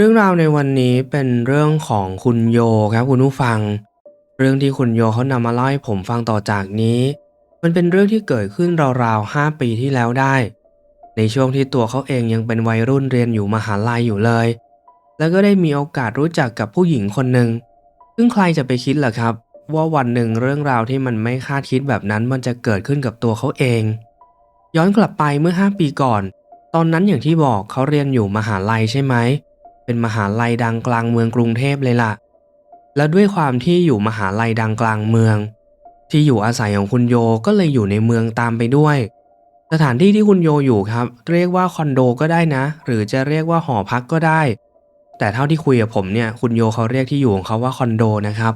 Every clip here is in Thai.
เรื่องราวในวันนี้เป็นเรื่องของคุณโยครับคุณผู้ฟัง เรื่องที่คุณโยเขานำมาเล่าให้ผมฟังต่อจากนี้ มันเป็นเรื่องที่เกิดขึ้นราวๆ 5 ปีที่แล้วได้ ในช่วงที่ตัวเขาเองยังเป็นวัยรุ่นเรียนอยู่มหาลัยอยู่เลย แล้วก็ได้มีโอกาสรู้จักกับผู้หญิงคนหนึ่งซึ่งใครจะไปคิดล่ะครับ ว่าวันหนึ่งเรื่องราวที่มันไม่คาดคิดแบบนั้นมันจะเกิดขึ้นกับตัวเขาเอง ย้อนกลับไปเมื่อ 5 ปีก่อน ตอนนั้นอย่างที่บอกเขาเรียนอยู่มหาลัยใช่ไหมเเป็นมหาลัยดังกลางเมืองกรุงเทพเลยล่ะ แล้วด้วยความที่อยู่มหาลัยดังกลางเมือง ที่อยู่อาศัยของคุณโยก็เลยอยู่ในเมืองตามไปด้วย สถานที่ที่คุณโยอยู่ครับ เรียกว่าคอนโดก็ได้นะ หรือจะเรียกว่าหอพักก็ได้ แต่เท่าที่คุยกับผมเนี่ยคุณโยเขาเรียกที่อยู่ของเขาว่าคอนโดนะครับ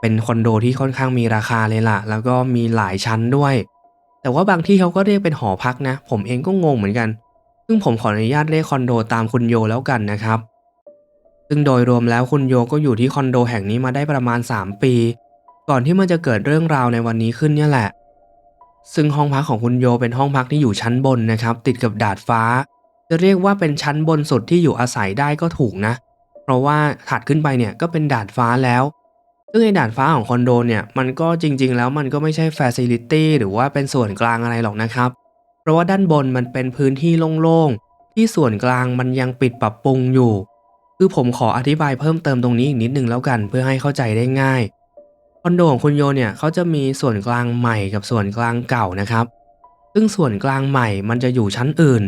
เป็นคอนโดที่ค่อนข้างมีราคาเลยล่ะ แล้วก็มีหลายชั้นด้วย แต่ว่าบางที่เขาก็เรียกเป็นหอพักนะ ผมเองก็งงเหมือนกันซึ่งผมขออนุญาตเรียกคอนโดตามคุณโยแล้วกันนะครับ ซึ่งโดยรวมแล้วคุณโยก็อยู่ที่คอนโดแห่งนี้มาได้ประมาณ 3 ปี ก่อนที่มันจะเกิดเรื่องราวในวันนี้ขึ้นเนี่ยแหละ ซึ่งห้องพักของคุณโยเป็นห้องพักที่อยู่ชั้นบนนะครับ ติดกับดาดฟ้า จะเรียกว่าเป็นชั้นบนสุดที่อยู่อาศัยได้ก็ถูกนะ เพราะว่าถัดขึ้นไปเนี่ยก็เป็นดาดฟ้าแล้วซึ่งไอ้ดาดฟ้าของคอนโดเนี่ยมันก็จริง ๆ แล้วมันก็ไม่ใช่ฟซิลิตี้หรือว่าเป็นส่วนกลางอะไรหรอกนะครับ เพราะว่าด้านบนมันเป็นพื้นที่โล่งๆที่ส่วนกลางมันยังปิดปรับปรุงอยู่ คือผมขออธิบายเพิ่มเติมตรงนี้อีกนิดนึงแล้วกัน เพื่อให้เข้าใจได้ง่ายคอนโดของคุณโยเนี่ยเขาจะมีส่วนกลางใหม่กับส่วนกลางเก่านะครับ ซึ่งส่วนกลางใหม่มันจะอยู่ชั้นอื่น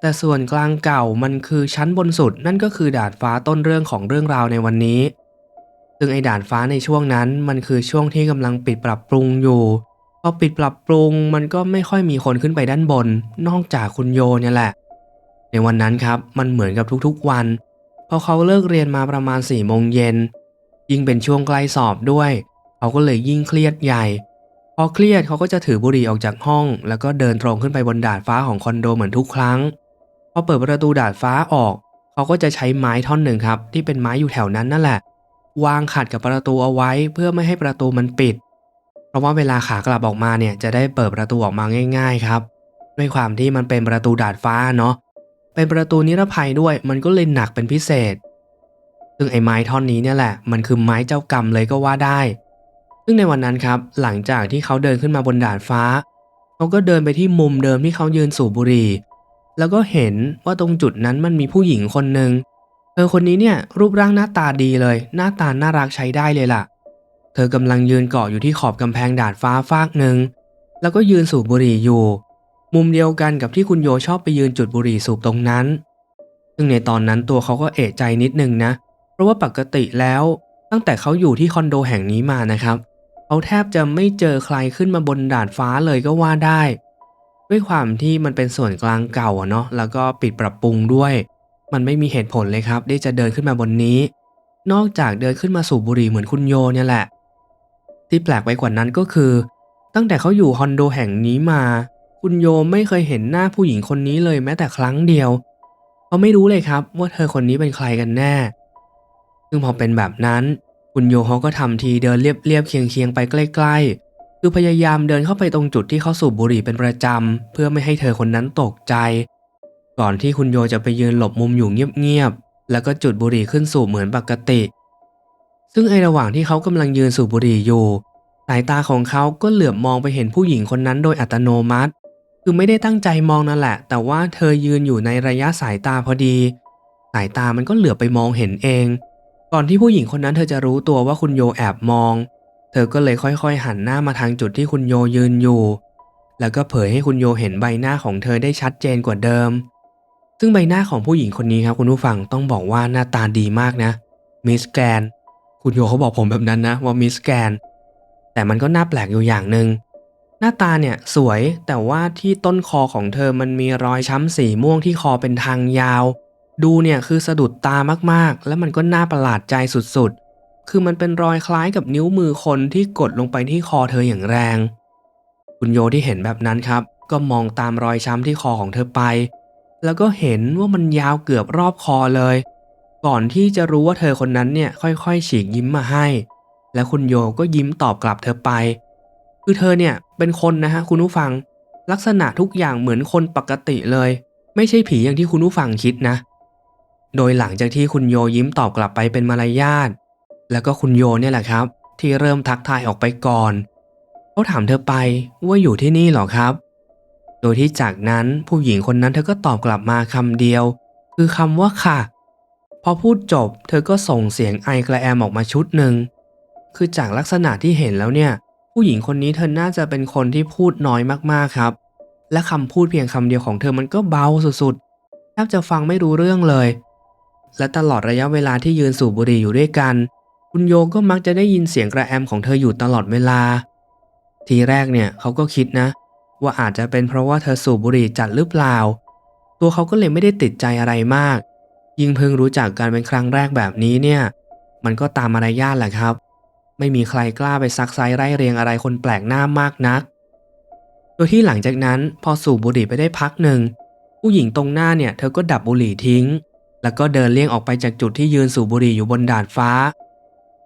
แต่ส่วนกลางเก่ามันคือชั้นบนสุด นั่นก็คือดาดฟ้าต้นเรื่องของเรื่องราวในวันนี้ ซึ่งไอ้ดาดฟ้าในช่วงนั้นมันคือช่วงที่กำลังปิดปรับปรุงอยู่พอปิดปรับปรุงมันก็ไม่ค่อยมีคนขึ้นไปด้านบน นอกจากคุณโยเนี่ยแหละ ในวันนั้นครับมันเหมือนกับทุกๆวัน พอเขาเลิกเรียนมาประมาณ4ี่โมงเย็น ยิ่งเป็นช่วงใกล้สอบด้วย เขาก็เลยยิ่งเครียดใหญ่ พอเครียดเขาก็จะถือบุหรี่ออกจากห้อง แล้วก็เดินตรงขึ้นไปบนดาดฟ้าของคอนโดเหมือนทุกครั้ง พอเปิดประตูดาดฟ้าออก เขาก็จะใช้ไม้ท่อนหนึ่งครับ ที่เป็นไม้อยู่แถวนั้นนั่นแหละ วางขัดกับประตูเอาไว้เพื่อไม่ให้ประตูมันปิด เพราะว่าเวลาขากลับออกมาเนี่ยจะได้เปิดประตูออกมาง่าย ๆ ครับ ด้วยความที่มันเป็นประตูดาดฟ้าเนาะ เป็นประตูนิรภัยด้วยมันก็เลยหนักเป็นพิเศษ ซึ่งไอ้ไม้ท่อนนี้เนี่ยแหละ มันคือไม้เจ้ากรรมเลยก็ว่าได้ ซึ่งในวันนั้นครับหลังจากที่เขาเดินขึ้นมาบนดาดฟ้าเขาก็เดินไปที่มุมเดิมที่เขายืนสูบบุหรี่แล้วก็เห็นว่าตรงจุดนั้นมันมีผู้หญิงคนหนึ่งเธอคนนี้เนี่ยรูปร่างหน้าตาดีเลย หน้าตาน่ารักใช้ได้เลยล่ะ เธอกำลังยืนเกาะอยู่ที่ขอบกำแพงดาดฟ้าฟากหนึ่งแล้วก็ยืนสูบบุหรี่อยู่ มุมเดียวกันกับที่คุณโยชอบไปยืนจุดบุหรี่สูบตรงนั้น ซึ่งในตอนนั้นตัวเขาก็เอะใจนิดนึงนะ เพราะว่าปกติแล้วตั้งแต่เขาอยู่ที่คอนโดแห่งนี้มานะครับ เขาแทบจะไม่เจอใครขึ้นมาบนดาดฟ้าเลยก็ว่าได้ ด้วยความที่มันเป็นส่วนกลางเก่าเนาะแล้วก็ปิดปรับปรุงด้วย มันไม่มีเหตุผลเลยครับที่จะเดินขึ้นมาบนนี้ นอกจากเดินขึ้นมาสูบบุหรี่เหมือนคุณโยเนี่ยแหละ ที่แปลกไปกว่านั้นก็คือ ตั้งแต่เขาอยู่คอนโดแห่งนี้มา คุณโยไม่เคยเห็นหน้าผู้หญิงคนนี้เลยแม้แต่ครั้งเดียว เขาไม่รู้เลยครับว่าเธอคนนี้เป็นใครกันแน่ ซึ่งพอเป็นแบบนั้น คุณโยเขาก็ทำทีเดินเรียบเรียบเคียงเคียงๆไปใกล้ ๆ คือพยายามเดินเข้าไปตรงจุดที่เขาสูบบุหรี่เป็นประจำ เพื่อไม่ให้เธอคนนั้นตกใจ ก่อนที่คุณโยจะไปยืนหลบมุมอยู่เงียบๆ แล้วก็จุดบุหรี่ขึ้นสูบเหมือนปกติ ซึ่งไอระหว่างที่เขากำลังยืนสูบบุหรี่อยู่สายตาของเขาก็เหลือบมองไปเห็นผู้หญิงคนนั้นโดยอัตโนมัติ คือไม่ได้ตั้งใจมองนั่นแหละ แต่ว่าเธอยืนอยู่ในระยะสายตาพอดี สายตามันก็เหลือไปมองเห็นเอง ก่อนที่ผู้หญิงคนนั้นเธอจะรู้ตัวว่าคุณโยแอบมอง เธอก็เลยค่อยๆ หันหน้ามาทางจุดที่คุณโยยืนอยู่ แล้วก็เผยให้คุณโยเห็นใบหน้าของเธอได้ชัดเจนกว่าเดิม ซึ่งใบหน้าของผู้หญิงคนนี้ครับคุณผู้ฟังต้องบอกว่าหน้าตาดีมากนะมิสแกรนคุณโยเขาบอกผมแบบนั้นนะว่ามิสแกรนแต่มันก็น่าแปลกอยู่อย่างหนึ่ง หน้าตาเนี่ยสวยแต่ว่าที่ต้นคอของเธอมันมีรอยช้ำสีม่วงที่คอเป็นทางยาว ดูเนี่ยคือสะดุดตามากๆ แล้วมันก็น่าประหลาดใจสุดๆ คือมันเป็นรอยคล้ายกับนิ้วมือคนที่กดลงไปที่คอเธออย่างแรง คุณโยที่เห็นแบบนั้นครับ ก็มองตามรอยช้ำที่คอของเธอไป แล้วก็เห็นว่ามันยาวเกือบรอบคอเลย ก่อนที่จะรู้ว่าเธอคนนั้นเนี่ยค่อยๆ ฉีกยิ้มมาให้ และคุณโยก็ยิ้มตอบกลับเธอไป คือเธอเนี่ยเป็นคนนะฮะคุณผู้ฟัง ลักษณะทุกอย่างเหมือนคนปกติเลย ไม่ใช่ผีอย่างที่คุณผู้ฟังคิดนะ โดยหลังจากที่คุณโยยิ้มตอบกลับไปเป็นมารยาทแล้วก็คุณโยเนี่ยแหละครับ ที่เริ่มทักทายออกไปก่อนเขาถามเธอไปว่าอยู่ที่นี่หรอครับ โดยที่จากนั้นผู้หญิงคนนั้นเธอก็ตอบกลับมาคำเดียว คือคำว่าค่ะ พอพูดจบ เธอก็ส่งเสียงไอกระแอมออกมาชุดหนึ่งคือจากลักษณะที่เห็นแล้วเนี่ย ผู้หญิงคนนี้เธอน่าจะเป็นคนที่พูดน้อยมากๆครับ และคำพูดเพียงคำเดียวของเธอมันก็เบาสุดๆแทบจะฟังไม่รู้เรื่องเลย และตลอดระยะเวลาที่ยืนสูบบุหรี่อยู่ด้วยกัน คุณโยก็มักจะได้ยินเสียงกระแอมของเธออยู่ตลอดเวลา ทีแรกเนี่ยเขาก็คิดนะ ว่าอาจจะเป็นเพราะว่าเธอสูบบุหรี่จัดหรือเปล่า ตัวเขาก็เลยไม่ได้ติดใจอะไรมาก ยิ่งเพิ่งรู้จักกันเป็นครั้งแรกแบบนี้เนี่ย มันก็ตามมารยาทแหละครับ ไม่มีใครกล้าไปซักไซไล่เรียงอะไรคนแปลกหน้ามากนัก โดยที่หลังจากนั้นพอสูบบุหรี่ไปได้พักหนึ่ง ผู้หญิงตรงหน้าเนี่ยเธอก็ดับบุหรี่ทิ้ง แล้วก็เดินเลี่ยงออกไปจากจุดที่ยืนสูบบุหรี่อยู่บนดาดฟ้า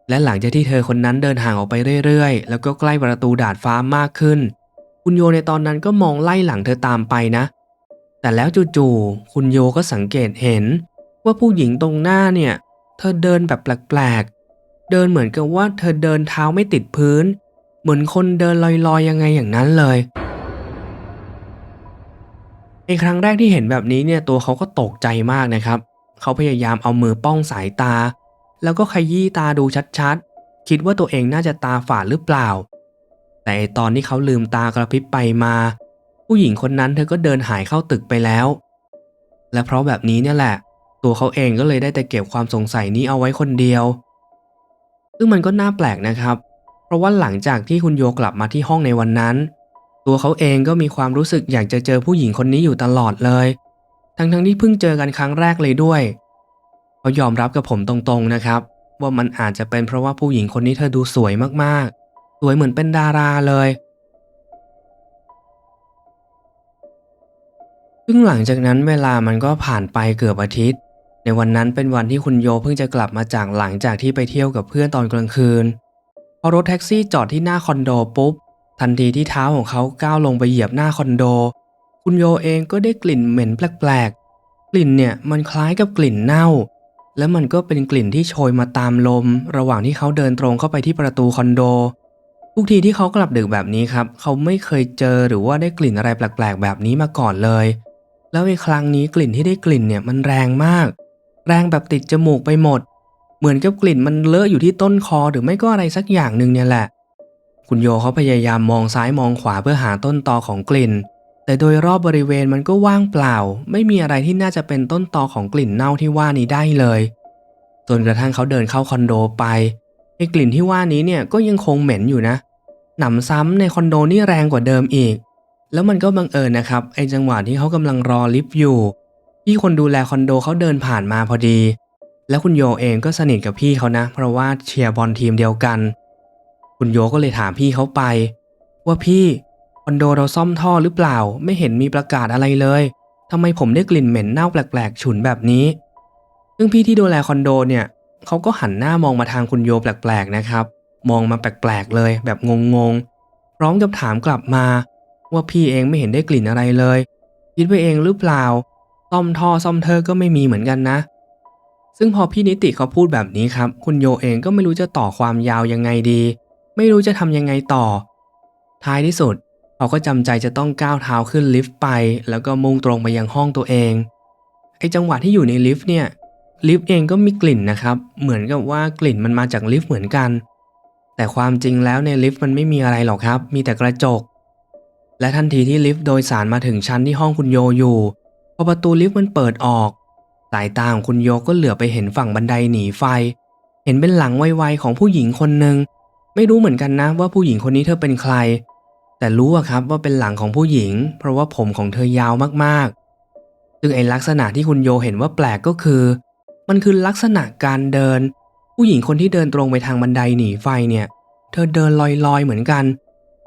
และหลังจากที่เธอคนนั้นเดินห่างออกไปเรื่อยๆ แล้วก็ใกล้ประตูดาดฟ้ามากขึ้น คุณโยในตอนนั้นก็มองไล่หลังเธอตามไปนะ แต่แล้วจู่ๆคุณโยก็สังเกตเห็น ว่าผู้หญิงตรงหน้าเนี่ย เธอเดินแบบแปลกๆ เดินเหมือนกับว่าเธอเดินเท้าไม่ติดพื้น เหมือนคนเดินลอยๆยังไงอย่างนั้นเลย ในครั้งแรกที่เห็นแบบนี้เนี่ยตัวเขาก็ตกใจมากนะครับ เขาพยายามเอามือป้องสายตา แล้วก็ขยี้ตาดูชัดๆ คิดว่าตัวเองน่าจะตาฝาดหรือเปล่า แต่ตอนที่เขาลืมตากระพริบไปมา ผู้หญิงคนนั้นเธอก็เดินหายเข้าตึกไปแล้ว และเพราะแบบนี้เนี่ยแหละ ตัวเขาเองก็เลยได้แต่เก็บความสงสัยนี้เอาไว้คนเดียว ซึ่งมันก็น่าแปลกนะครับ เพราะว่าหลังจากที่คุณโยกลับมาที่ห้องในวันนั้น ตัวเขาเองก็มีความรู้สึกอยากจะเจอผู้หญิงคนนี้อยู่ตลอดเลย ทั้งๆที่เพิ่งเจอกันครั้งแรกเลยด้วย เขายอมรับกับผมตรงๆนะครับ ว่ามันอาจจะเป็นเพราะว่าผู้หญิงคนนี้เธอดูสวยมากๆ สวยเหมือนเป็นดาราเลยซึ่งหลังจากนั้นเวลามันก็ผ่านไปเกือบอาทิตย์ ในวันนั้นเป็นวันที่คุณโยเพิ่งจะกลับมาจากหลังจากที่ไปเที่ยวกับเพื่อนตอนกลางคืน พอรถแท็กซี่จอดที่หน้าคอนโดปุ๊บ ทันทีที่เท้าของเขาก้าวลงไปเหยียบหน้าคอนโด คุณโยเองก็ได้กลิ่นเหม็นแปลกๆ กลิ่นเนี่ยมันคล้ายกับกลิ่นเน่า และมันก็เป็นกลิ่นที่โชยมาตามลม ระหว่างที่เขาเดินตรงเข้าไปที่ประตูคอนโด ทุกทีที่เขากลับดึกแบบนี้ครับ เขาไม่เคยเจอหรือว่าได้กลิ่นอะไรแปลกๆ แบบนี้มาก่อนเลย แล้วในครั้งนี้กลิ่นที่ได้กลิ่นเนี่ยมันแรงมาก แรงแบบติดจมูกไปหมด เหมือนกับกลิ่นมันเลอะอยู่ที่ต้นคอหรือไม่ก็อะไรสักอย่างหนึ่งเนี่ยแหละ คุณโยเขาพยายามมองซ้ายมองขวาเพื่อหาต้นตอของกลิ่น แต่โดยรอบบริเวณมันก็ว่างเปล่า ไม่มีอะไรที่น่าจะเป็นต้นตอของกลิ่นเน่าที่ว่านี้ได้เลยจนกระทั่งเขาเดินเข้าคอนโดไปไอ้กลิ่นที่ว่านี้เนี่ยก็ยังคงเหม็นอยู่นะหนำซ้ำในคอนโดนี่แรงกว่าเดิมอีก แล้วมันก็บังเอิญนะครับไอ้จังหวะที่เขากำลังรอลิฟต์อยู่ พี่คนดูแลคอนโดเขาเดินผ่านมาพอดี แล้วคุณโยเองก็สนิทกับพี่เขานะ เพราะว่าเชียร์บอลทีมเดียวกัน คุณโยก็เลยถามพี่เขาไป ว่าพี่คอนโดเราซ่อมท่อหรือเปล่า ไม่เห็นมีประกาศอะไรเลยทำไมผมได้กลิ่นเหม็นเน่าแปลกๆ ฉุนแบบนี้ ซึ่งพี่ที่ดูแลคอนโดเนี่ยเขาก็หันหน้ามองมาทางคุณโยแปลกๆนะครับ มองมาแปลกๆเลย แบบงงๆ พร้อมกับถามกลับมา ว่าพี่เองไม่เห็นได้กลิ่นอะไรเลย คิดไปเองหรือเปล่า ซ่อมท่อซ่อมเธอก็ไม่มีเหมือนกันนะ ซึ่งพอพี่นิติเขาพูดแบบนี้ครับ คุณโยเองก็ไม่รู้จะต่อความยาวยังไงดี ไม่รู้จะทำยังไงต่อ ท้ายที่สุดเขาก็จำใจจะต้องก้าวเท้าขึ้นลิฟต์ไป แล้วก็มุ่งตรงไปยังห้องตัวเองไอจังหวะที่อยู่ในลิฟต์เนี่ยลิฟต์เองก็มีกลิ่นนะครับ เหมือนกับว่ากลิ่นมันมาจากลิฟต์เหมือนกัน แต่ความจริงแล้วในลิฟต์มันไม่มีอะไรหรอกครับ มีแต่กระจก และทันทีที่ลิฟต์โดยสารมาถึงชั้นที่ห้องคุณโยอยู่ อประตูลิฟต์มันเปิดออก สายตาของคุณโยก็เหลือไปเห็นฝั่งบันไดหนีไฟ เห็นเป็นหลังไวๆของผู้หญิงคนหนึ่งไม่รู้เหมือนกันนะว่าผู้หญิงคนนี้เธอเป็นใคร แต่รู้อะครับว่าเป็นหลังของผู้หญิง เพราะว่าผมของเธอยาวมากๆ ซึ่งไอลักษณะที่คุณโยเห็นว่าแปลกก็คือ มันคือลักษณะการเดิน ผู้หญิงคนที่เดินตรงไปทางบันไดหนีไฟเนี่ย เธอเดินลอยๆเหมือนกัน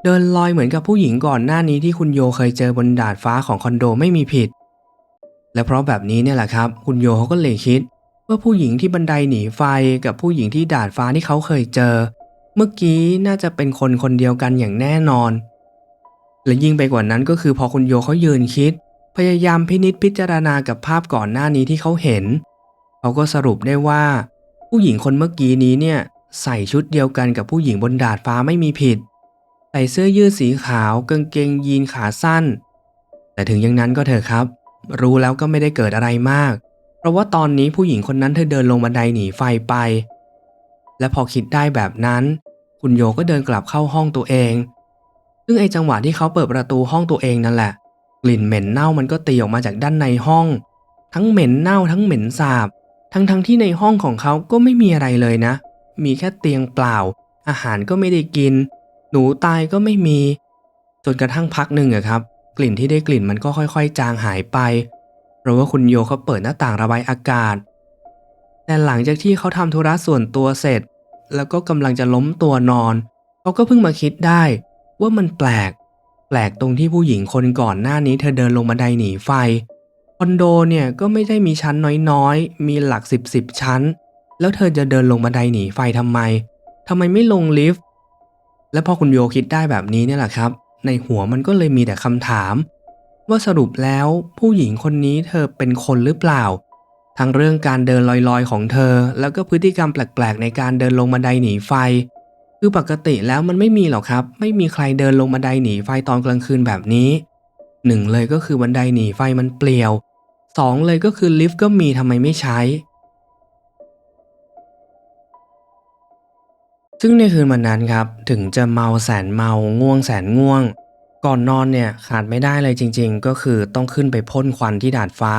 เดินลอยเหมือนกับผู้หญิงก่อนหน้านี้ที่คุณโยเคยเจอบนดาดฟ้าของคอนโดไม่มีผิด และเพราะแบบนี้เนี่ยแหละครับ คุณโยเขาก็เลยคิด ว่าผู้หญิงที่บันไดหนีไฟกับผู้หญิงที่ดาดฟ้าที่เขาเคยเจอ เมื่อกี้น่าจะเป็นคนคนเดียวกันอย่างแน่นอน และยิ่งไปกว่านั้นก็คือพอคุณโยเขายืนคิด พยายามพินิจพิจารณากับภาพก่อนหน้านี้ที่เขาเห็น เขาก็สรุปได้ว่า ผู้หญิงคนเมื่อกี้นี้เนี่ยใส่ชุดเดียวกันกับผู้หญิงบนดาดฟ้าไม่มีผิด ใส่เสื้อยืดสีขาวกางเกงยีนขาสั้น แต่ถึงอย่างนั้นก็เถอะครับ รู้แล้วก็ไม่ได้เกิดอะไรมาก เพราะว่าตอนนี้ผู้หญิงคนนั้นเธอเดินลงบันไดหนีไฟไป และพอคิดได้แบบนั้น คุณโยก็เดินกลับเข้าห้องตัวเอง ซึ่งไอจังหวะที่เขาเปิดประตูห้องตัวเองนั่นแหละ กลิ่นเหม็นเน่ามันก็ตีออกมาจากด้านในห้อง ทั้งเหม็นเน่าทั้งเหม็นสาบ ทั้งทั้งที่ในห้องของเขาก็ไม่มีอะไรเลยนะ มีแค่เตียงเปล่า อาหารก็ไม่ได้กิน หนูตายก็ไม่มี จนกระทั่งพักหนึ่งอะครับ กลิ่นที่ได้กลิ่นมันก็ค่อยๆ จางหายไป เพราะว่าคุณโยเขาเปิดหน้าต่างระบายอากาศ แต่หลังจากที่เขาทำธุระส่วนตัวเสร็จ แล้วก็กำลังจะล้มตัวนอน เขาก็เพิ่งมาคิดได้ ว่ามันแปลก แปลกตรงที่ผู้หญิงคนก่อนหน้านี้เธอเดินลงบันไดหนีไฟ คอนโดเนี่ยก็ไม่ได้มีชั้นน้อยๆ มีหลักสิบสิบชั้น แล้วเธอจะเดินลงบันไดหนีไฟทำไมทำไมไม่ลงลิฟต์ และพอคุณโยคิดได้แบบนี้เนี่ยแหละครับ ในหัวมันก็เลยมีแต่คำถาม ว่าสรุปแล้วผู้หญิงคนนี้เธอเป็นคนหรือเปล่า ทั้งเรื่องการเดินลอยๆของเธอ แล้วก็พฤติกรรมแปลกๆ ในการเดินลงบันไดหนีไฟ คือปกติแล้วมันไม่มีหรอกครับ ไม่มีใครเดินลงบันไดหนีไฟตอนกลางคืนแบบนี้หนึ่งเลยก็คือบันไดหนีไฟมันเปลี่ยวสองเลยก็คือลิฟต์ก็มีทำไมไม่ใช้ ซึ่งในคืนวันนั้นครับถึงจะเมาแสนเมาง่วงแสนง่วง ก่อนนอนเนี่ยขาดไม่ได้เลยจริง ๆ ก็คือต้องขึ้นไปพ่นควันที่ดาดฟ้า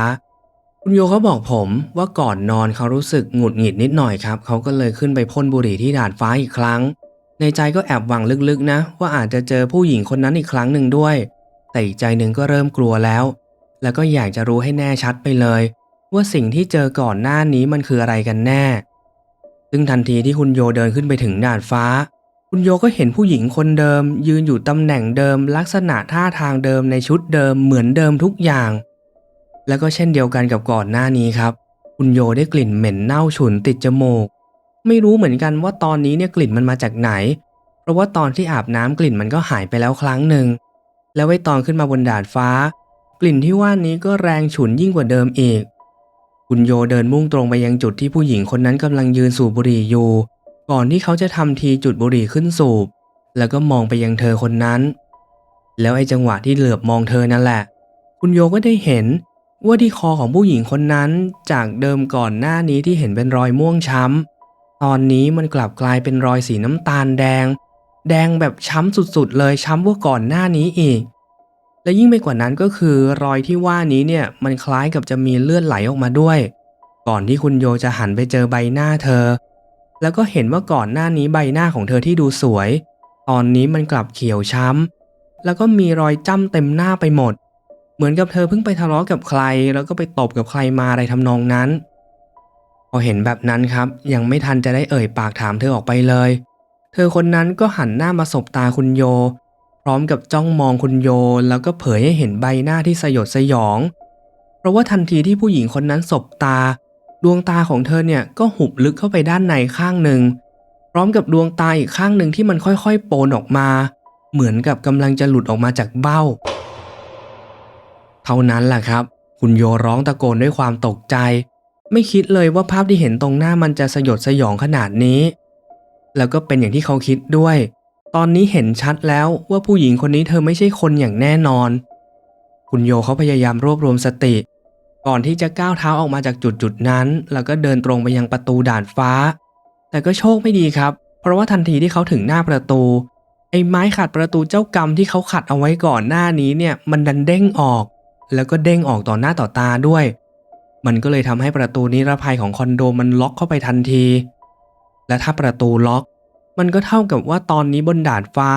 คุณโยเขาบอกผมว่าก่อนนอนเขารู้สึกหงุดหงิดนิดหน่อยครับเขาก็เลยขึ้นไปพ่นบุหรี่ที่ดาดฟ้าอีกครั้ง ในใจก็แอบหวังลึกๆนะ ว่าอาจจะเจอผู้หญิงคนนั้นอีกครั้งหนึ่งด้วย แต่อีกใจหนึ่งก็เริ่มกลัวแล้ว แล้วก็อยากจะรู้ให้แน่ชัดไปเลย ว่าสิ่งที่เจอก่อนหน้านี้มันคืออะไรกันแน่ ซึ่งทันทีที่คุณโยเดินขึ้นไปถึงดาดฟ้า คุณโยก็เห็นผู้หญิงคนเดิม ยืนอยู่ตำแหน่งเดิม ลักษณะท่าทางเดิมในชุดเดิมเหมือนเดิมทุกอย่าง แล้วก็เช่นเดียวกันกับก่อนหน้านี้ครับ คุณโยได้กลิ่นเหม็นเน่าฉุนติดจมูก ไม่รู้เหมือนกันว่าตอนนี้เนี่ยกลิ่นมันมาจากไหน เพราะว่าตอนที่อาบน้ำกลิ่นมันก็หายไปแล้วครั้งหนึ่งแล้วไว้ตอนขึ้นมาบนดาดฟ้า กลิ่นที่ว่านี้ก็แรงฉุนยิ่งกว่าเดิมอีก คุณโยเดินมุ่งตรงไปยังจุดที่ผู้หญิงคนนั้นกำลังยืนสูบบุหรี่อยู่ ก่อนที่เขาจะทำทีจุดบุหรี่ขึ้นสูบ แล้วก็มองไปยังเธอคนนั้น แล้วไอ้จังหวะที่เหลือบมองเธอนั่นแหละ คุณโยก็ได้เห็นว่าที่คอของผู้หญิงคนนั้นจากเดิมก่อนหน้านี้ที่เห็นเป็นรอยม่วงช้ำ ตอนนี้มันกลับกลายเป็นรอยสีน้ำตาลแดง แดงแบบช้ำสุดๆเลยช้ำกว่าก่อนหน้านี้อีก และยิ่งไปกว่านั้นก็คือรอยที่ว่านี้เนี่ยมันคล้ายกับจะมีเลือดไหลออกมาด้วย ก่อนที่คุณโยจะหันไปเจอใบหน้าเธอ แล้วก็เห็นว่าก่อนหน้านี้ใบหน้าของเธอที่ดูสวย ตอนนี้มันกลับเขียวช้ำ แล้วก็มีรอยจ้ำเต็มหน้าไปหมด เหมือนกับเธอเพิ่งไปทะเลาะกับใคร แล้วก็ไปตบกับใครมาอะไรทำนองนั้น พอเห็นแบบนั้นครับ ยังไม่ทันจะได้เอ่ยปากถามเธอออกไปเลย เธอคนนั้นก็หันหน้ามาสบตาคุณโย พร้อมกับจ้องมองคุณโยแล้วก็เผยให้เห็นใบหน้าที่สยดสยอง เพราะว่าทันทีที่ผู้หญิงคนนั้นสบตา ดวงตาของเธอเนี่ยก็หุบลึกเข้าไปด้านในข้างหนึ่ง พร้อมกับดวงตาอีกข้างหนึ่งที่มันค่อยๆ โปนออกมา เหมือนกับกำลังจะหลุดออกมาจากเบ้า เท่านั้นแหละครับ คุณโยร้องตะโกนด้วยความตกใจ ไม่คิดเลยว่าภาพที่เห็นตรงหน้ามันจะสยดสยองขนาดนี้ แล้วก็เป็นอย่างที่เขาคิดด้วย ตอนนี้เห็นชัดแล้วว่าผู้หญิงคนนี้เธอไม่ใช่คนอย่างแน่นอน คุณโยเขาพยายามรวบรวมสติ ก่อนที่จะก้าวเท้าออกมาจากจุดจุดนั้น แล้วก็เดินตรงไปยังประตูด่านฟ้า แต่ก็โชคไม่ดีครับ เพราะว่าทันทีที่เขาถึงหน้าประตู ไอ้ไม้ขัดประตูเจ้ากรรมที่เขาขัดเอาไว้ก่อนหน้านี้เนี่ยมันดันเด้งออก แล้วก็เด้งออกต่อหน้าต่อตาด้วย มันก็เลยทำให้ประตูนิรภัยของคอนโดมันล็อกเข้าไปทันที และถ้าประตูล็อก มันก็เท่ากับว่าตอนนี้บนดาดฟ้า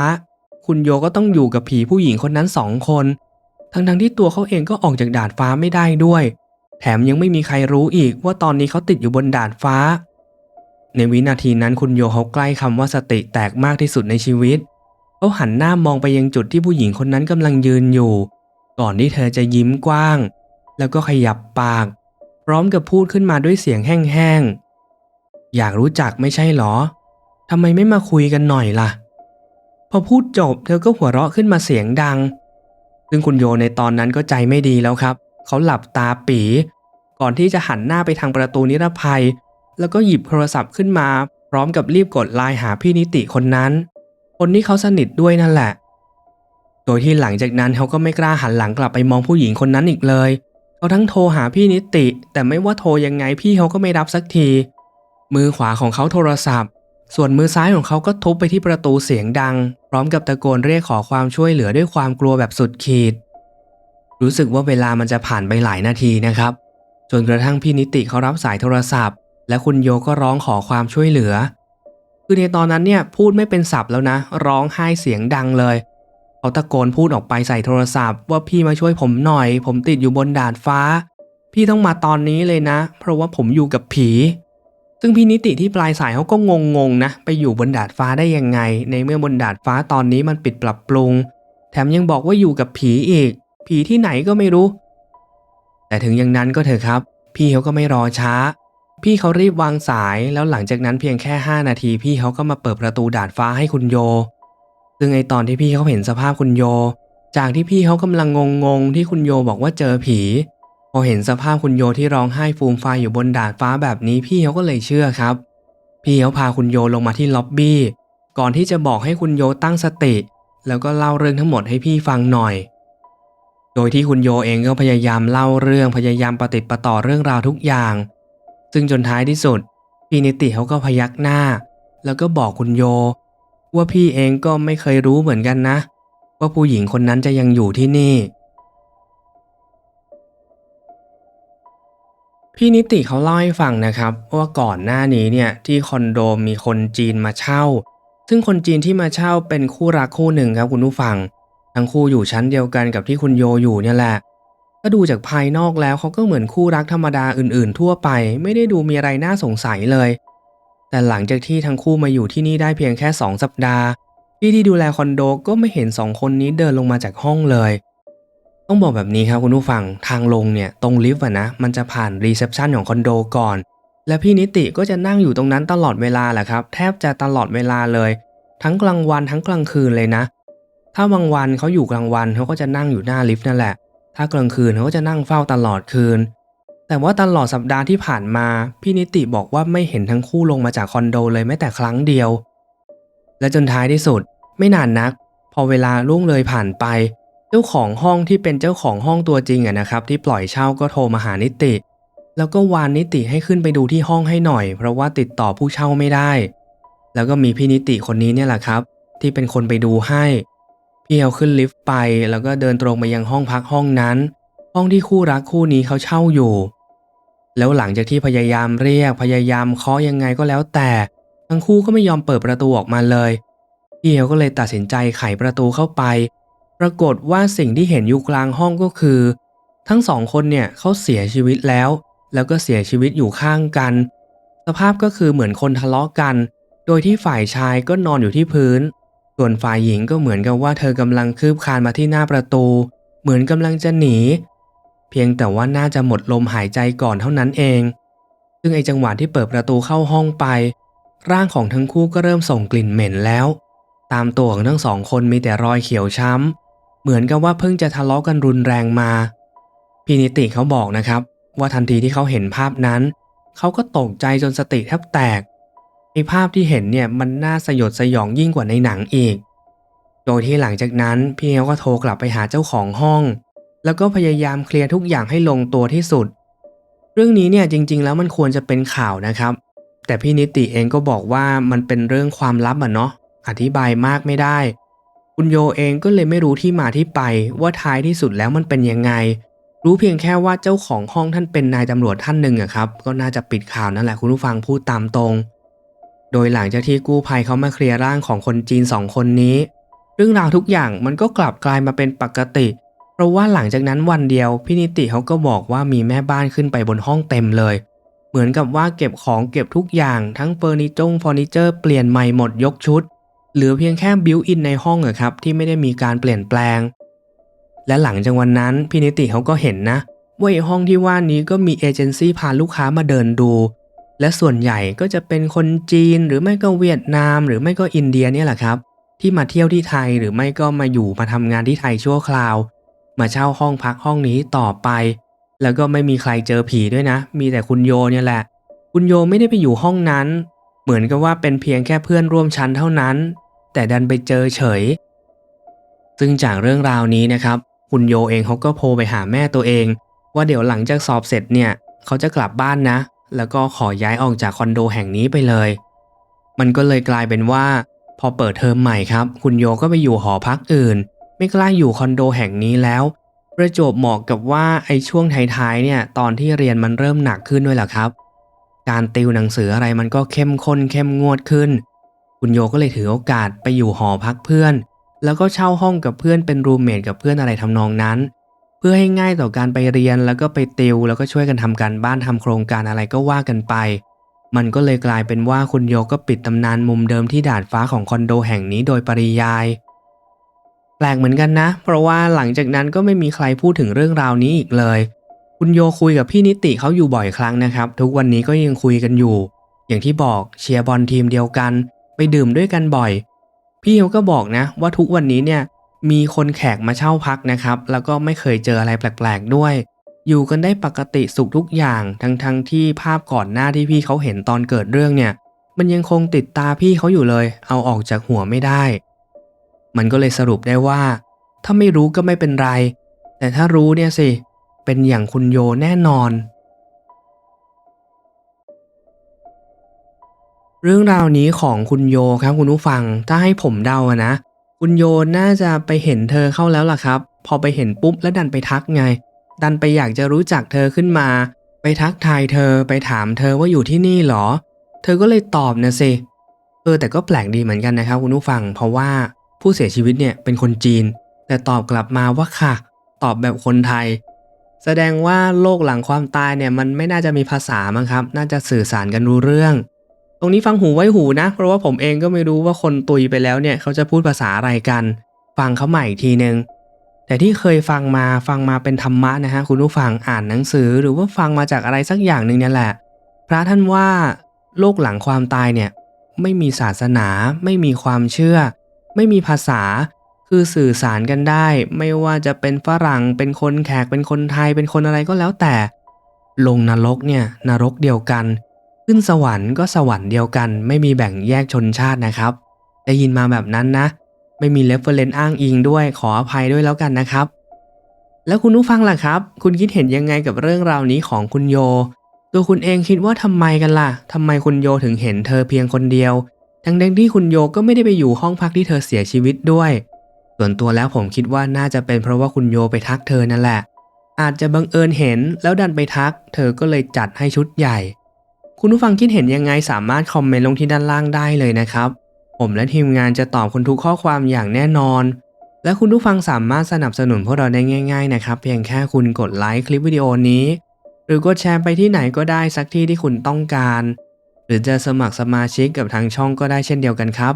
คุณโยก็ต้องอยู่กับผีผู้หญิงคนนั้นสองคน ทั้งๆที่ตัวเขาเองก็ออกจากดาดฟ้าไม่ได้ด้วย แถมยังไม่มีใครรู้อีกว่าตอนนี้เขาติดอยู่บนดาดฟ้า ในวินาทีนั้นคุณโยเขาใกล้คำว่าสติแตกมากที่สุดในชีวิต เขาหันหน้ามองไปยังจุดที่ผู้หญิงคนนั้นกำลังยืนอยู่ ก่อนที่เธอจะยิ้มกว้าง แล้วก็ขยับปาก พร้อมกับพูดขึ้นมาด้วยเสียงแห้งๆอยากรู้จักไม่ใช่หรอ ทำไมไม่มาคุยกันหน่อยล่ะ พอพูดจบเธอก็หัวเราะขึ้นมาเสียงดัง ซึ่งคุณโยในตอนนั้นก็ใจไม่ดีแล้วครับ เขาหลับตาปี ก่อนที่จะหันหน้าไปทางประตูนิรภัย แล้วก็หยิบโทรศัพท์ขึ้นมา พร้อมกับรีบกดไลน์หาพี่นิติคนนั้น คนที่เขาสนิทด้วยนั่นแหละ โดยที่หลังจากนั้นเขาก็ไม่กล้าหันหลังกลับไปมองผู้หญิงคนนั้นอีกเลยเขาทั้งโทรหาพี่นิติ แต่ไม่ว่าโทรยังไงพี่เขาก็ไม่รับสักที มือขวาของเขาโทรศัพท์ ส่วนมือซ้ายของเขาก็ทุบไปที่ประตูเสียงดัง พร้อมกับตะโกนเรียกขอความช่วยเหลือด้วยความกลัวแบบสุดขีด รู้สึกว่าเวลามันจะผ่านไปหลายนาทีนะครับ จนกระทั่งพี่นิติเขารับสายโทรศัพท์ และคุณโยก็ร้องขอความช่วยเหลือ คือในตอนนั้นเนี่ยพูดไม่เป็นศัพท์แล้วนะ ร้องไห้เสียงดังเลย เขาตะโกนพูดออกไปใส่โทรศัพท์ ว่าพี่มาช่วยผมหน่อย ผมติดอยู่บนดาดฟ้า พี่ต้องมาตอนนี้เลยนะ เพราะว่าผมอยู่กับผี ซึ่งพี่นิติที่ปลายสายเขาก็งงๆนะไปอยู่บนดาดฟ้าได้ยังไง ในเมื่อบนดาดฟ้าตอนนี้มันปิดปรับปรุง แถมยังบอกว่าอยู่กับผีอีก ผีที่ไหนก็ไม่รู้ แต่ถึงอย่างนั้นก็เถอะครับ พี่เขาก็ไม่รอช้า พี่เขารีบวางสายแล้วหลังจากนั้นเพียงแค่ 5 นาที พี่เขาก็มาเปิดประตูดาดฟ้าให้คุณโย ซึ่งไอตอนที่พี่เขาเห็นสภาพคุณโย จากที่พี่เขากำลังงงๆที่คุณโยบอกว่าเจอผี พอเห็นสภาพคุณโยที่ร้องไห้ฟูมฟายอยู่บนดาดฟ้าแบบนี้พี่เขาก็เลยเชื่อครับ พี่เขาพาคุณโยลงมาที่ล็อบบี้ก่อนที่จะบอกให้คุณโยตั้งสติ แล้วก็เล่าเรื่องทั้งหมดให้พี่ฟังหน่อย โดยที่คุณโยเองก็พยายามเล่าเรื่องพยายามปฏิดประต่อเรื่องราวทุกอย่าง ซึ่งจนท้ายที่สุด พี่นิติเขาก็พยักหน้า แล้วก็บอกคุณโย ว่าพี่เองก็ไม่เคยรู้เหมือนกันนะ ว่าผู้หญิงคนนั้นจะยังอยู่ที่นี่ พี่นิติเขาเล่าให้ฟังนะครับว่าก่อนหน้านี้เนี่ยที่คอนโดมีคนจีนมาเช่า ซึ่งคนจีนที่มาเช่าเป็นคู่รักคู่หนึ่งครับคุณผู้ฟัง ทั้งคู่อยู่ชั้นเดียวกันกับที่คุณโยอยู่เนี่ยแหละก็ดูจากภายนอกแล้วเขาก็เหมือนคู่รักธรรมดาอื่น ๆ ทั่วไป ไม่ได้ดูมีอะไรน่าสงสัยเลย แต่หลังจากที่ทั้งคู่มาอยู่ที่นี่ได้เพียงแค่สองสัปดาห์ พี่ที่ดูแลคอนโดก็ไม่เห็นสองคนนี้เดินลงมาจากห้องเลย ต้องบอกแบบนี้ครับคุณผู้ฟังทางลงเนี่ยตรงลิฟต์อะนะมันจะผ่านรีเซพชันของคอนโดก่อน และพี่นิติก็จะนั่งอยู่ตรงนั้นตลอดเวลาแหละครับ แทบจะตลอดเวลาเลย ทั้งกลางวันทั้งกลางคืนเลยนะ ถ้าบางวันเขาอยู่กลางวันเขาก็จะนั่งอยู่หน้าลิฟต์นั่นแหละ ถ้ากลางคืนเขาก็จะนั่งเฝ้าตลอดคืน แต่ว่าตลอดสัปดาห์ที่ผ่านมาพี่นิติบอกว่าไม่เห็นทั้งคู่ลงมาจากคอนโดเลยแม้แต่ครั้งเดียว และจนท้ายที่สุด ไม่นานนัก พอเวลาล่วงเลยผ่านไป เจ้าของห้องที่เป็นเจ้าของห้องตัวจริงอะนะครับ ที่ปล่อยเช่าก็โทรมาหานิติ แล้วก็วานนิติให้ขึ้นไปดูที่ห้องให้หน่อย เพราะว่าติดต่อผู้เช่าไม่ได้ แล้วก็มีพี่นิติคนนี้เนี่ยแหละครับ ที่เป็นคนไปดูให้พี่เอาขึ้นลิฟต์ไป แล้วก็เดินตรงไปยังห้องพักห้องนั้น ห้องที่คู่รักคู่นี้เขาเช่าอยู่ แล้วหลังจากที่พยายามเรียกพยายามเคาะยังไงก็แล้วแต่ ทั้งคู่ก็ไม่ยอมเปิดประตูออกมาเลยพี่เอลก็เลยตัดสินใจไขประตูเข้าไป ปรากฏว่าสิ่งที่เห็นอยู่กลางห้องก็คือ ทั้งสองคนเนี่ยเขาเสียชีวิตแล้ว แล้วก็เสียชีวิตอยู่ข้างกัน สภาพก็คือเหมือนคนทะเลาะกัน โดยที่ฝ่ายชายก็นอนอยู่ที่พื้น ส่วนฝ่ายหญิงก็เหมือนกับว่าเธอกำลังคืบคานมาที่หน้าประตู เหมือนกำลังจะหนี เพียงแต่ว่าน่าจะหมดลมหายใจก่อนเท่านั้นเอง ซึ่งไอจังหวะที่เปิดประตูเข้าห้องไป ร่างของทั้งคู่ก็เริ่มส่งกลิ่นเหม็นแล้ว ตามตัวของทั้งสองคนมีแต่รอยเขียวช้ำ เหมือนกับว่าเพิ่งจะทะเลาะกันรุนแรงมา พี่นิติเขาบอกนะครับ ว่าทันทีที่เขาเห็นภาพนั้น เขาก็ตกใจจนสติแทบแตกไอภาพที่เห็นเนี่ยมันน่าสยดสยองยิ่งกว่าในหนังอีก โดยที่หลังจากนั้นพี่เขาก็โทรกลับไปหาเจ้าของห้อง แล้วก็พยายามเคลียร์ทุกอย่างให้ลงตัวที่สุด เรื่องนี้เนี่ยจริง ๆ แล้วมันควรจะเป็นข่าวนะครับ แต่พี่นิติเองก็บอกว่ามันเป็นเรื่องความลับอะเนาะอธิบายมากไม่ได้ คุณโยเองก็เลยไม่รู้ที่มาที่ไปว่าท้ายที่สุดแล้วมันเป็นยังไง รู้เพียงแค่ว่าเจ้าของห้องท่านเป็นนายตำรวจท่านหนึ่งอะครับ ก็น่าจะปิดข่าวนั่นแหละคุณผู้ฟังพูดตามตรง โดยหลังจากที่กู้ภัยเขามาเคลียร์ร่างของคนจีนสองคนนี้ เรื่องราวทุกอย่างมันก็กลับกลายมาเป็นปกติ เพราะว่าหลังจากนั้นวันเดียวพี่นิติเขาก็บอกว่ามีแม่บ้านขึ้นไปบนห้องเต็มเลย เหมือนกับว่าเก็บของเก็บทุกอย่างทั้งเฟอร์นิเจอร์เฟอร์นิเจอร์เปลี่ยนใหม่หมดยกชุด เหลือเพียงแค่บิวอินในห้องอะครับที่ไม่ได้มีการเปลี่ยนแปลง และหลังจากวันนั้นพี่นิติเขาก็เห็นนะ ว่าไอห้องที่ว่านี้ก็มีเอเจนซี่พาลูกค้ามาเดินดู และส่วนใหญ่ก็จะเป็นคนจีนหรือไม่ก็เวียดนาม หรือไม่ก็อินเดียเนี่ยแหละครับ ที่มาเที่ยวที่ไทยหรือไม่ก็มาอยู่มาทำงานที่ไทยชั่วคราว มาเช่าห้องพักห้องนี้ต่อไป แล้วก็ไม่มีใครเจอผีด้วยนะ มีแต่คุณโยเนี่ยแหละ คุณโยไม่ได้ไปอยู่ห้องนั้น เหมือนกับว่าเป็นเพียงแค่เพื่อนร่วมชั้นเท่านั้น แต่ดันไปเจอเฉย ซึ่งจากเรื่องราวนี้นะครับคุณโยเองเขาก็โทรไปหาแม่ตัวเอง ว่าเดี๋ยวหลังจากสอบเสร็จเนี่ยเขาจะกลับบ้านนะ แล้วก็ขอย้ายออกจากคอนโดแห่งนี้ไปเลย มันก็เลยกลายเป็นว่า พอเปิดเทอมใหม่ครับ คุณโยก็ไปอยู่หอพักอื่น ไม่กล้าอยู่คอนโดแห่งนี้แล้ว ประจวบเหมาะกับว่าไอ้ช่วงท้ายๆเนี่ยตอนที่เรียนมันเริ่มหนักขึ้นด้วยล่ะครับ การติวหนังสืออะไรมันก็เข้มข้นเข้มงวดขึ้น คุณโยก็เลยถือโอกาสไปอยู่หอพักเพื่อน แล้วก็เช่าห้องกับเพื่อนเป็นรูมเมทกับเพื่อนอะไรทำนองนั้น เพื่อให้ง่ายต่อการไปเรียนแล้วก็ไปติว แล้วก็ช่วยกันทำการบ้านทำโครงการอะไรก็ว่ากันไป มันก็เลยกลายเป็นว่าคุณโยก็ปิดตำนานมุมเดิมที่ดาดฟ้าของคอนโดแห่งนี้โดยปริยาย แปลกเหมือนกันนะ เพราะว่าหลังจากนั้นก็ไม่มีใครพูดถึงเรื่องราวนี้อีกเลย คุณโยคุยกับพี่นิติเขาอยู่บ่อยครั้งนะครับ ทุกวันนี้ก็ยังคุยกันอยู่ อย่างที่บอกเชียร์บอลทีมเดียวกัน ไปดื่มด้วยกันบ่อย พี่เขาก็บอกนะ ว่าทุกวันนี้เนี่ยมีคนแขกมาเช่าพักนะครับ แล้วก็ไม่เคยเจออะไรแปลกๆด้วย อยู่กันได้ปกติสุขทุกอย่าง ทั้งๆทที่ภาพก่อนหน้าที่พี่เขาเห็นตอนเกิดเรื่องเนี่ย มันยังคงติดตาพี่เขาอยู่เลย เอาออกจากหัวไม่ได้ มันก็เลยสรุปได้ว่า ถ้าไม่รู้ก็ไม่เป็นไร แต่ถ้ารู้เนี่ยสิ เป็นอย่างคุณโยแน่นอน เรื่องราวนี้ของคุณโยครับคุณผู้ฟังถ้าให้ผมเดาอะนะ คุณโยน่าจะไปเห็นเธอเข้าแล้วล่ะครับ พอไปเห็นปุ๊บแล้วดันไปทักไง ดันไปอยากจะรู้จักเธอขึ้นมา ไปทักทายเธอไปถามเธอว่าอยู่ที่นี่เหรอ เธอก็เลยตอบนะสิเออแต่ก็แปลกดีเหมือนกันนะครับคุณผู้ฟัง เพราะว่าผู้เสียชีวิตเนี่ยเป็นคนจีน แต่ตอบกลับมาว่าค่ะ ตอบแบบคนไทย แสดงว่าโลกหลังความตายเนี่ยมันไม่น่าจะมีภาษามั้งครับ น่าจะสื่อสารกันรู้เรื่อง ตรงนี้ฟังหูไว้หูนะ เพราะว่าผมเองก็ไม่รู้ว่าคนตุยไปแล้วเนี่ยเขาจะพูดภาษาอะไรกัน ฟังเขาใหม่อีกทีนึง แต่ที่เคยฟังมาฟังมาเป็นธรรมะนะฮะคุณผู้ฟังอ่านหนังสือหรือว่าฟังมาจากอะไรสักอย่างหนึ่งเนี่ยแหละ พระท่านว่าโลกหลังความตายเนี่ยไม่มีศาสนา ไม่มีความเชื่อ ไม่มีภาษา คือสื่อสารกันได้ ไม่ว่าจะเป็นฝรั่งเป็นคนแขกเป็นคนไทยเป็นคนอะไรก็แล้วแต่ ลงนรกเนี่ยนรกเดียวกัน ขึ้นสวรรค์ก็สวรรค์เดียวกัน ไม่มีแบ่งแยกชนชาตินะครับ ได้ยินมาแบบนั้นนะ ไม่มีเรฟเฟอร์เรนซ์อ้างอิงด้วยขออภัยด้วยแล้วกันนะครับ แล้วคุณผู้ฟังล่ะครับ คุณคิดเห็นยังไงกับเรื่องราวนี้ของคุณโย ตัวคุณเองคิดว่าทำไมกันล่ะทำไมคุณโยถึงเห็นเธอเพียงคนเดียว ทั้งๆที่คุณโยก็ไม่ได้ไปอยู่ห้องพักที่เธอเสียชีวิตด้วย ส่วนตัวแล้วผมคิดว่าน่าจะเป็นเพราะว่าคุณโยไปทักเธอนั่นแหละ อาจจะบังเอิญเห็นแล้วดันไปทัก เธอก็เลยจัดให้ชุดใหญ่ คุณผู้ฟังคิดเห็นยังไงสามารถคอมเมนต์ลงที่ด้านล่างได้เลยนะครับ ผมและทีมงานจะตอบคุณทุกข้อความอย่างแน่นอน และคุณผู้ฟังสามารถสนับสนุนพวกเราได้ง่าย ๆ นะครับ เพียงแค่คุณกดไลค์คลิปวิดีโอนี้ หรือกดแชร์ไปที่ไหนก็ได้สักที่ที่คุณต้องการ หรือจะสมัครสมาชิกกับทางช่องก็ได้เช่นเดียวกันครับ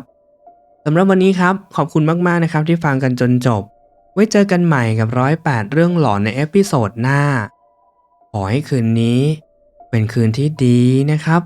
สำหรับวันนี้ครับขอบคุณมากๆนะครับที่ฟังกันจนจบ ไว้เจอกันใหม่กับร้อยแปดเรื่องหลอนในเอพิโซดหน้าขอให้คืนนี้ เป็นคืนที่ดีนะครับ